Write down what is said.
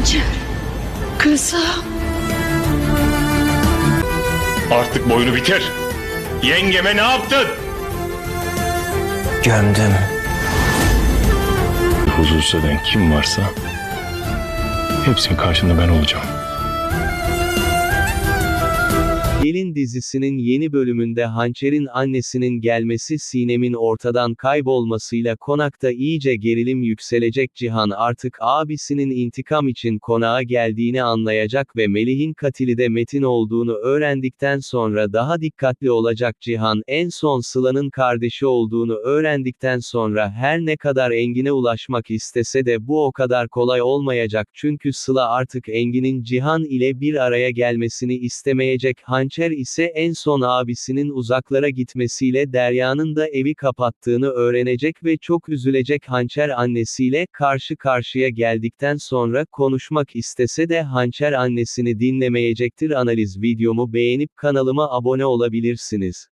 Hançer. Kızım. Artık boyunu bitir. Yengeme ne yaptın? Gömdüm. Huzursuz eden kim varsa hepsinin karşında ben olacağım. Gelin dizisinin yeni bölümünde Hançer'in annesinin gelmesi Sinem'in ortadan kaybolmasıyla konakta iyice gerilim yükselecek Cihan artık abisinin intikam için konağa geldiğini anlayacak ve Melih'in katili de Metin olduğunu öğrendikten sonra daha dikkatli olacak Cihan en son Sıla'nın kardeşi olduğunu öğrendikten sonra her ne kadar Engin'e ulaşmak istese de bu o kadar kolay olmayacak çünkü Sıla artık Engin'in Cihan ile bir araya gelmesini istemeyecek Hançer ise en son abisinin uzaklara gitmesiyle Derya'nın da evi kapattığını öğrenecek ve çok üzülecek Hançer annesiyle karşı karşıya geldikten sonra konuşmak istese de Hançer annesini dinlemeyecektir analiz videomu beğenip kanalıma abone olabilirsiniz.